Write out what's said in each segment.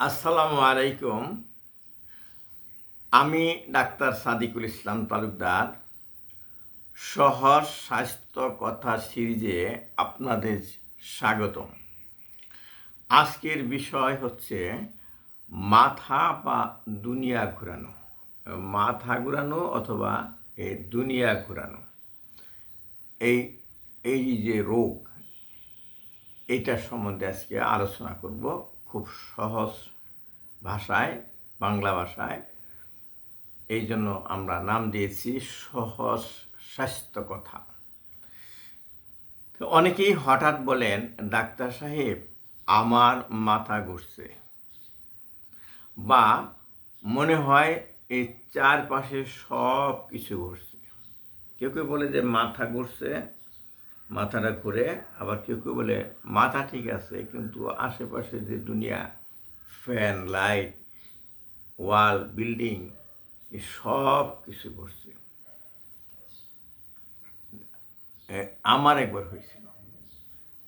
আসসালামু আলাইকুম। আমি ডাক্তার সাদিকুল ইসলাম তালুকদার। সহজ স্বাস্থ্য কথা সিরিজে আপনাদের স্বাগতম। আজকের বিষয় হচ্ছে মাথা বা দুনিয়া ঘুরানো। মাথা ঘুরানো অথবা এ দুনিয়া ঘুরানো। এই এই যে রোগ এইটার সম্বন্ধে আজকে আলোচনা করব। খুব সহজ ভাষায়, বাংলা ভাষায়। এই জন্য আমরা নাম দিয়েছি সহজ স্বাস্থ্য কথা। তো অনেকেই হঠাৎ বলেন, ডাক্তার সাহেব, আমার মাথা ঘুরছে। বা, মনে হয় এই চারপাশে সব কিছু ঘুরছে। কেউ কেউ বলে যে, মাথা ঘুরছে। মাথাটা ঘুরে আবার কেউ কেউ বলে, মাথা ঠিক আছে, কিন্তু আশেপাশে যে দুনিয়া, ফ্যান, লাইট, ওয়াল, বিল্ডিং সব কিছু ঘুরছে। আমার একবার হয়েছিল।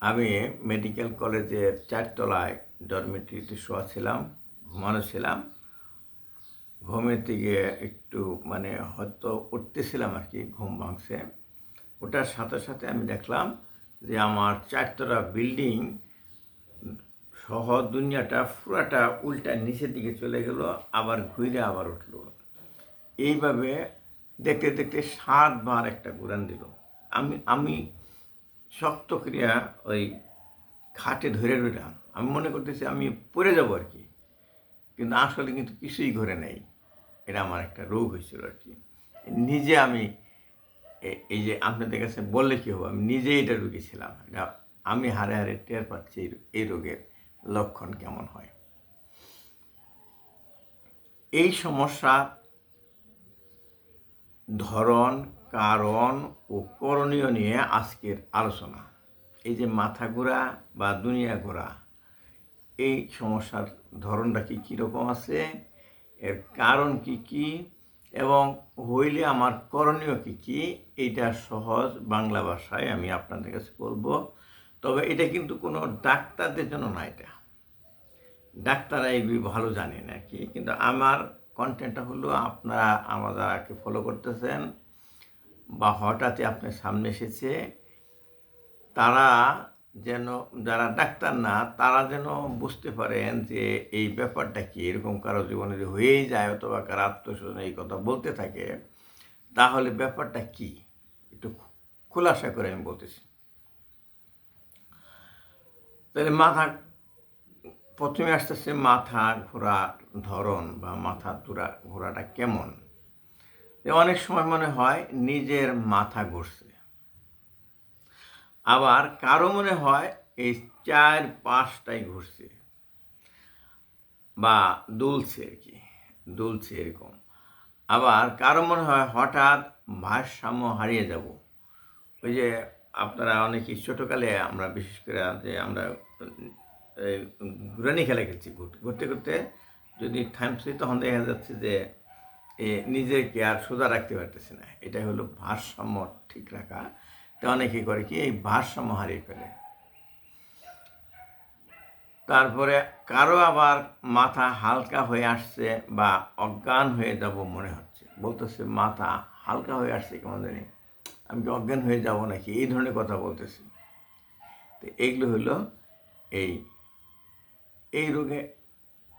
আমি মেডিকেল কলেজের চারতলায় ডরমেটরিতে শোয়া ছিলাম, ঘুমানো ছিলাম। ঘুমের থেকে একটু মানে হয়তো উঠতেছিলাম আর কি, ঘুম ভাঙছে। ওটার সাথে সাথে আমি দেখলাম যে আমার চারতলা বিল্ডিং সহ দুনিয়াটা পুরাটা উল্টা নিচের দিকে চলে গেল, আবার ঘুরে আবার উঠল। এইভাবে দেখতে দেখতে সাতবার একটা ঘুরান দিল। আমি আমি শক্ত ক্রিয়া ওই খাটে ধরে রইলাম। আমি মনে করতেছি আমি পড়ে যাব আর কি, কিন্তু আসলে কিন্তু কিছুই ঘরে নেই। এটা আমার একটা রোগ হয়েছিল আর কি। নিজে আমি এই যে আপনাদের কাছে বললে কী হবে? আমি নিজেই এটা রুগীছিলাম আমি হারে হারে টের পাচ্ছি এই- এই রোগের লক্ষণ কেমন হয়। এই সমস্যা ধরন, কারণ ও করণীয় নিয়ে আজকের আলোচনা। এই যে মাথা ঘোরা বা দুনিয়া ঘোরা, এই সমস্যার ধরনটা কি কীরকম আছে? এর কারণ কি কি? এবং হইলে আমার করণীয় কী কী? এইটা সহজ বাংলা ভাষায় আমি আপনাদের কাছে বলব। তবে এটা কিন্তু কোনো ডাক্তারদের জন্য না এটা। ডাক্তাররা এগুলি ভালো জানেন আর কি, কিন্তু আমার কন্টেন্টটা হলো আপনারা আমাদেরকে ফলো করতেছেন বা হঠাৎই আপনার সামনে এসেছে, তারা যেন যারা ডাক্তার না, তারা যেন বুঝতে পারেন যে এই ব্যাপারটা কি, এরকম কারও জীবনে যদি হয়েই যায় অথবা কারও আত্মস্বজন এই কথা বলতে থাকে, তাহলে ব্যাপারটা কি? একটু খোলাসা করে আমি বলতেছি। তাহলে মাথা, প্রথমে আসতেছে মাথা ঘোরার ধরন বা মাথা তুরা, ঘোরাটা কেমন? অনেক সময় মনে হয় নিজের মাথা ঘুরছে। আবার কারও মনে হয় এই চার পাঁচটাই ঘুরছে। বা দুলছে আর কি, দুলছে এরকম। আবার কারও মনে হয় হঠাৎ ভারসাম্য হারিয়ে যাব। ওই যে আপনারা অনেকেই ছোটোকালে আমরা বিশেষ করে যে আমরা ঘুরানি খেলা খেলছি ঘুর- ঘুরতে ঘুরতে যদি থামছি তখন দেখা যাচ্ছে যে এ নিজেকে আর সোজা রাখতে পারতেছে না। এটা হলো ভারসাম্য ঠিক রাখা। তো অনেকে করে কি, এই ভারসাম্য হারিয়ে ফেলে। তারপরে কারও আবার মাথা হালকা হয়ে আসছে বা অজ্ঞান হয়ে যাব মনে হচ্ছে। বলতেছে, মাথা হালকা হয়ে আসছে কেমন জানি? আমি কি অজ্ঞান হয়ে যাব নাকি? এই ধরনের কথা বলতেছি। তো এইগুলো হলো এই এই রোগে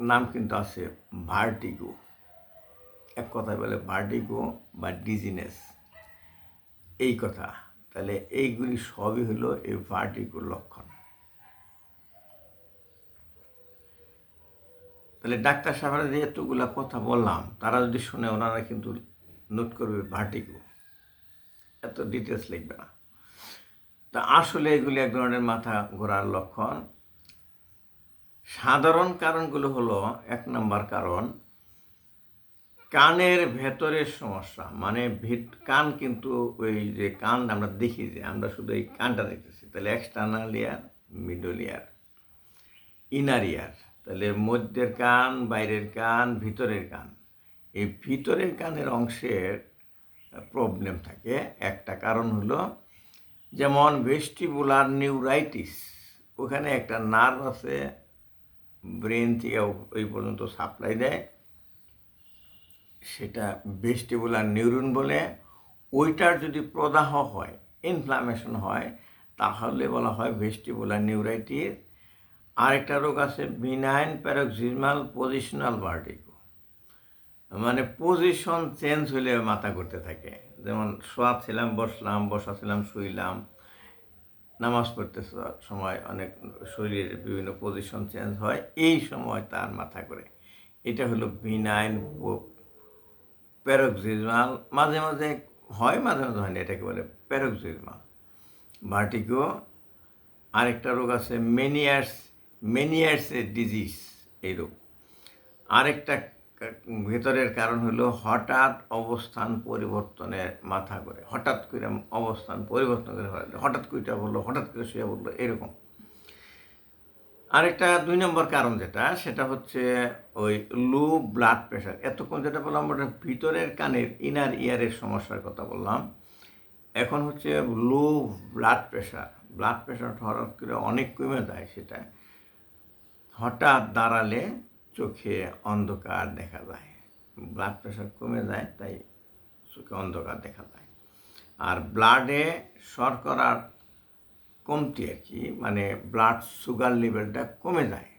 নাম কিন্তু আছে ভার্টিগো। এক কথায় বলে ভার্টিগো বা ডিজিনেস। এই কথা। তাহলে এইগুলি সবই হলো এই ভার্টিগোর লক্ষণ। তাহলে ডাক্তার সাহেবরা যে এতগুলা কথা বললাম, তারা যদি শুনে ওনারা কিন্তু নোট করবে ভার্টিগো এত ডিটেলস লিখবে না। তা আসলে এগুলি এক ধরনের মাথা ঘোরার লক্ষণ। সাধারণ কারণগুলো হলো, এক নম্বর কারণ কানের ভেতরের সমস্যা মানে ভিত কান কিন্তু ওই যে কান আমরা দেখি যে, আমরা শুধু এই কানটা দেখতেছি। তাহলে external ear middle ear inner ear তাহলে মধ্যের কান, বাইরের কান, ভিতরের কান। এই ভিতরের কানের অংশের প্রবলেম থাকে। একটা কারণ হলো, যেমন ভেস্টিবুলার নিউরাইটিস ওখানে একটা নার্ভ আছে ব্রেন থেকে ওই পর্যন্ত সাপ্লাই দেয়। সেটা ভেস্টিবুলার নিউরন বলে, ওইটার যদি প্রদাহ হয় ইনফ্লামেশন হয়, তাহলে বলা হয় ভেস্টিবুলার নিউরাইটিস আরেকটা রোগ আছে বিনাইন প্যারোক্সিমাল পজিশনাল ভার্টিগো মানে পজিশন চেঞ্জ হলে মাথা করতে থাকে। যেমন শোয়া ছিলাম বসলাম বসা ছিলাম শুইলাম। নামাজ পড়তে সময় অনেক শরীরের বিভিন্ন পজিশন চেঞ্জ হয়, এই সময় তার মাথা করে এটা হলো বিনাইন প্যারোক্সিজমাল মাঝে মাঝে হয়, মাঝে মাঝে হয় না এটাকে বলে প্যারোক্সিজমাল ভার্টিগো আরেকটা রোগ আছে, মেনিয়ার্স মেনিয়ার্সের ডিজিজ এই রোগ। আরেকটা ভেতরের কারণ হলো হঠাৎ অবস্থান পরিবর্তনের মাথা করে, হঠাৎ করে অবস্থান পরিবর্তন করে হঠাৎ কইটা বলল, হঠাৎ করে শুয়ে বলল এরকম। আরেকটা দুই নম্বর কারণ যেটা, সেটা হচ্ছে ওই লো ব্লাড প্রেশার এতক্ষণ যেটা বললাম, ওটা ভিতরের কানের ইনার ইয়ারের সমস্যার কথা বললাম। এখন হচ্ছে low blood pressure blood pressure হঠাৎ করে অনেক কমে যায় সেটা। হঠাৎ দাঁড়ালে চোখে অন্ধকার দেখা যায়। ব্লাড প্রেশার কমে যায়, তাই চোখে অন্ধকার দেখা যায়। আর ব্লাডে শর্করার কমতি আর কি মানে ব্লাড সুগার লেভেলটা কমে যায়।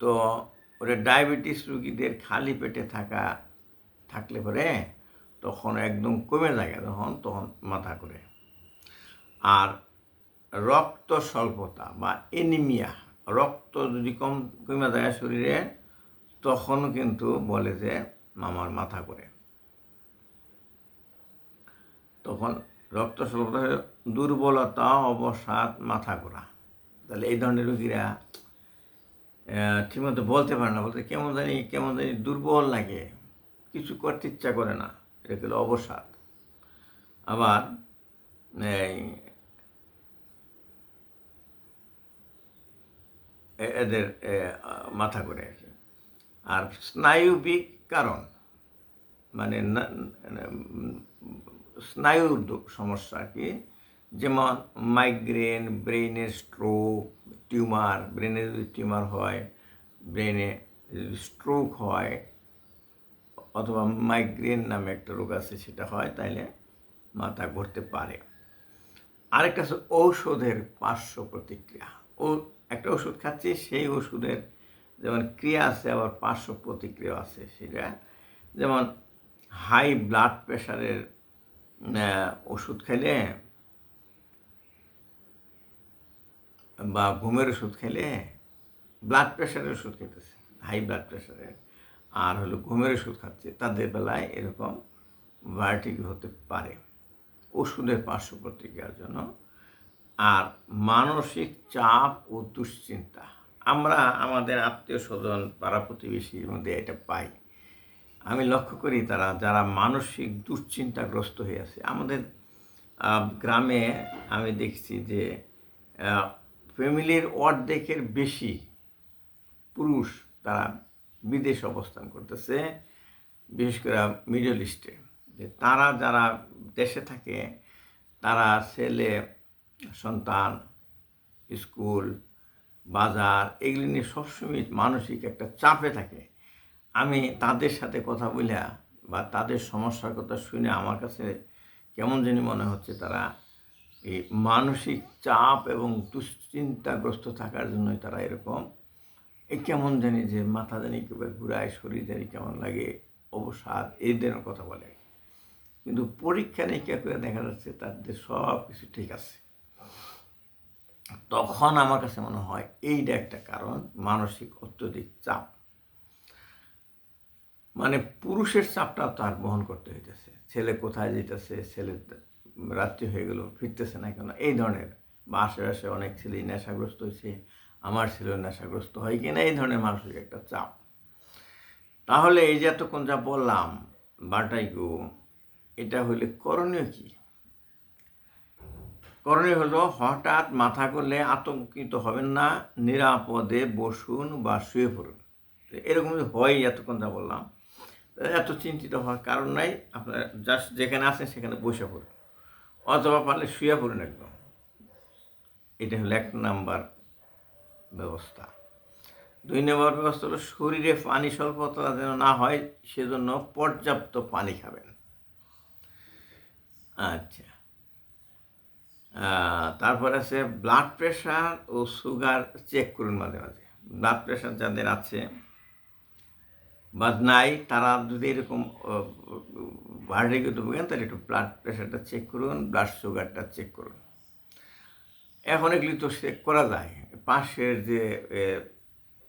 তো ওরে ডায়াবেটিস রুগীদের খালি পেটে থাকা, থাকলে পরে তখন একদম কমে যায় তখন তখন মাথা করে আর রক্ত স্বল্পতা বা এনিমিয়া রক্ত যদি কম, কমে যায় শরীরে, তখন কিন্তু বলে যে মামার মাথা করে তখন রক্ত স্বল্পতা দুর্বলতা, অবসাদ, মাথা ঘোরা। তাহলে এই ধরনের রোগীরা ঠিকমতো বলতে পারে না। বলতে কেমন জানি কেমন জানি দুর্বল লাগে। কিছু করতে ইচ্ছা করে না। এটা অবসাদ। আবার এদের মাথা করে আর আর স্নায়ুবিক কারণ মানে স্নায়ুর সমস্যা কি। যেমন মাইগ্রেন ব্রেনের স্ট্রোক টিউমার ব্রেনে যদি টিউমার হয় ব্রেনে স্ট্রোক হয়, অথবা মাইগ্রেন নামে একটা রোগ আছে সেটা হয়, তাইলে মাথা ঘুরতে পারে। আরেকটা হচ্ছে ঔষধের পার্শ্ব প্রতিক্রিয়া। ও, একটা ওষুধ খাচ্ছি, সেই ওষুধের যেমন ক্রিয়া আছে, আবার পার্শ্ব প্রতিক্রিয়া আছে সেটা। যেমন হাই ব্লাড প্রেশারের ওষুধ খেলে বা ঘুমের ওষুধ খেলে ব্লাড প্রেশারের ওষুধ খেতেছে হাই ব্লাড প্রেশারের আর হলো ঘুমের ওষুধ খাচ্ছে, তাদের বেলায় এরকম ভার্টিগ হতে পারে। ওষুধের পার্শ্ব প্রতিক্রিয়ার জন্য। আর মানসিক চাপ ও দুশ্চিন্তা। আমরা আমাদের আত্মীয় স্বজন, পাড়া প্রতিবেশীর মধ্যে এটা পাই। আমি লক্ষ্য করি তারা, যারা মানসিক দুশ্চিন্তাগ্রস্ত হয়ে আছে। আমাদের গ্রামে আমি দেখছি যে ফ্যামিলির অর্ধেকের বেশি পুরুষ তারা বিদেশ অবস্থান করতেছে, বিশেষ করে মিডল ইস্টে যে তারা যারা দেশে থাকে, তারা ছেলে, সন্তান, স্কুল, বাজার, এগুলি নিয়ে সবসময় মানসিক একটা চাপে থাকে। আমি তাদের সাথে কথা বলিয়া বা তাদের সমস্যার কথা শুনে আমার কাছে কেমন জানি মনে হচ্ছে তারা এই মানসিক চাপ এবং দুশ্চিন্তাগ্রস্ত থাকার জন্যই তারা এরকম। এই কেমন জানি যে মাথা জানি ঘুরায়, শরীর জানি কেমন লাগে, অবসাদ এই কথা বলে। কিন্তু পরীক্ষা নিরীক্ষা করে দেখা যাচ্ছে তাদের সব কিছু ঠিক আছে। তখন আমার কাছে মনে হয় এইটা একটা কারণ, মানসিক অত্যধিক চাপ। মানে পুরুষের চাপটা তার বহন করতে হইতেছে। ছেলে কোথায় যেতেছে, ছেলে রাত্রি হয়ে গেল, ফিরতেছে না কেন? এই ধরনের। বা আশেপাশে অনেক ছেলে নেশাগ্রস্ত হয়েছে, আমার ছেলেও নেশাগ্রস্ত হয় কিনা, এই ধরনের মানসিক একটা চাপ। তাহলে এই যে এতক্ষণ যা বললাম বাটাইকু এটা হইলে করণীয় কি? করণীয় হলো হঠাৎ মাথা করলে আতঙ্কিত হবেন না, নিরাপদে বসুন বা শুয়ে পড়ুন। এরকম হয় এতক্ষণ যা বললাম, এত চিন্তিত হওয়ার কারণ নাই, আপনার জাস্ট যেখানে আছেন সেখানে বসে পড়ুন। অথবা পারলে শুয়ে পড়ুন একদম। এটা হলো এক নাম্বার ব্যবস্থা। দুই নম্বর ব্যবস্থা হলো শরীরে পানি স্বল্পতা যেন না হয়, সেজন্য পর্যাপ্ত পানি খাবেন। আচ্ছা। তারপর আছে ব্লাড প্রেশার ও সুগার চেক করুন মাঝে মাঝে। ব্লাড প্রেশার যাদের আছে বা নাই তারা যদি এরকম বার্ধক্যতে ভোগেন, তাহলে একটু ব্লাড প্রেশারটা চেক করুন ব্লাড সুগারটা চেক করুন। এখন এগুলি তো চেক করা যায়। পাশের যে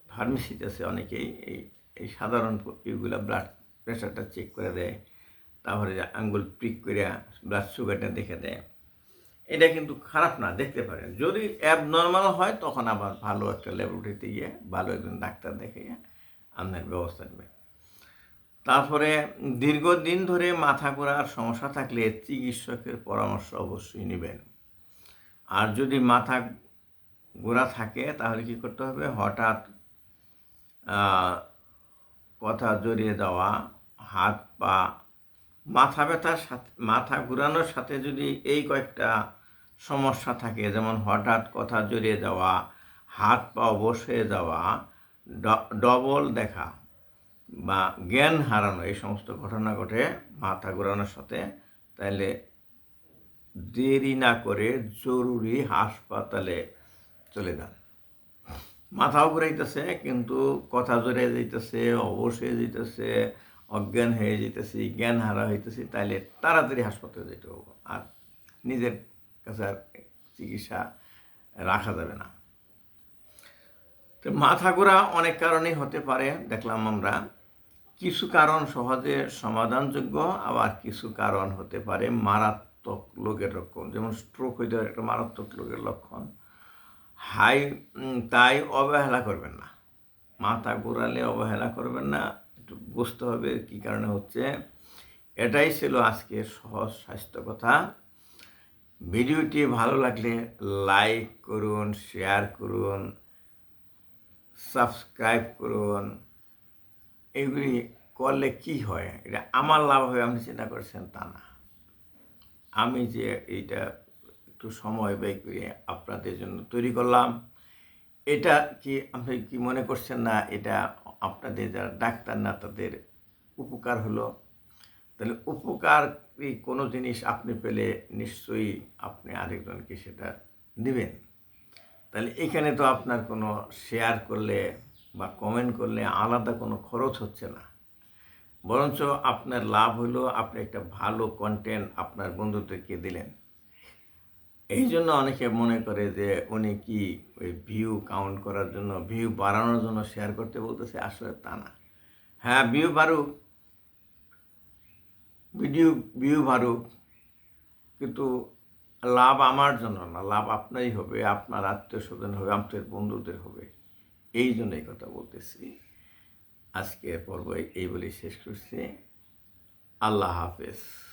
ফার্মেসিতে আছে অনেকেই, এই এই সাধারণ ইগুলা ব্লাড প্রেশারটা চেক করে দেয়, তারপরে আঙ্গুল প্রিক করে ব্লাড সুগারটা দেখে দেয়। এটা কিন্তু খারাপ না, দেখতে পারেন। যদি অ্যাবনর্মাল হয়, তখন আবার ভালো একটা ল্যাবরেটরিতে গিয়ে ভালো একজন ডাক্তার দেখে আপনার ব্যবস্থা নেবে তারপরে দীর্ঘদিন ধরে মাথা ঘোরার সমস্যা থাকলে চিকিৎসকের পরামর্শ অবশ্যই নেবেন। আর যদি মাথা গোড়া থাকে, তাহলে কি করতে হবে? হঠাৎ কথা জড়িয়ে দেওয়া হাত পা, মাথা ব্যথার সাথে, মাথা ঘুরানোর সাথে যদি এই কয়েকটা সমস্যা থাকে, যেমন হঠাৎ কথা জড়িয়ে যাওয়া, হাত পা বসে যাওয়া ডবল দেখা। বা জ্ঞান হারানো, এই সমস্ত ঘটনা ঘটে মাথা ঘোরানোর সাথে তাহলে দেরি না করে জরুরি হাসপাতালে চলে যান। মাথাও ঘুরাইতেছে, কিন্তু কথা জড়িয়ে যাইতেছে অবশ্যই হয়ে যাইতেছে, অজ্ঞান হয়ে যেতেছে জ্ঞান হারা হইতেছে, তাইলে তাড়াতাড়ি হাসপাতালে যেতে হবে আর নিজের কাছে আর চিকিৎসা রাখা যাবে না। তো মাথা ঘোরা অনেক কারণেই হতে পারে, দেখলাম আমরা। কিছু কারণ সহজে সমাধানযোগ্য, আবার কিছু কারণ হতে পারে মারাত্মক রোগের লক্ষণ, যেমন স্ট্রোক হইতে পারে, একটা মারাত্মক রোগের লক্ষণ। হাই তাই অবহেলা করবেন না। মাথা ঘোরালে অবহেলা করবেন না, একটু বুঝতে হবে কী কারণে হচ্ছে। এটাই ছিল আজকে সহজ স্বাস্থ্য কথা। ভিডিওটি ভালো লাগলে লাইক করুন, শেয়ার করুন সাবস্ক্রাইব করুন। এগুলি করলে কি হয়? এটা আমার লাভ হবে, আপনি চিন্তা করছেন তা না। আমি যে এইটা একটু সময় ব্যয় করে আপনাদের জন্য তৈরি করলাম। এটা কি আপনি কি মনে করছেন না? এটা আপনাদের যারা ডাক্তার না, তাদের উপকার হলো। তাহলে উপকার কোনো জিনিস আপনি পেলে নিশ্চয়ই আপনি আরেকজনকে সেটা দিবেন। তাহলে এখানে তো আপনার কোনো শেয়ার করলে বা কমেন্ট করলে আলাদা কোনো খরচ হচ্ছে না। বরঞ্চ আপনার লাভ হলো, আপনি একটা ভালো কন্টেন্ট আপনার বন্ধুদেরকে দিলেন। এই জন্য অনেকে মনে করে যে উনি কি ওই ভিউ কাউন্ট করার জন্য ভিউ বাড়ানোর জন্য শেয়ার করতে বলতেছে? আসলে তা না। হ্যাঁ ভিউ বাড়ুক। ভিডিও ভিউ বাড়ুক। কিন্তু লাভ আমার জন্য না, লাভ আপনারই হবে, আপনার আত্মীয় স্বজন হবে আপনার বন্ধুদের হবে। এই জন্য এই কথা বলতেছি। আজকের পর্ব এই বলে শেষ করছি। আল্লাহ হাফেজ।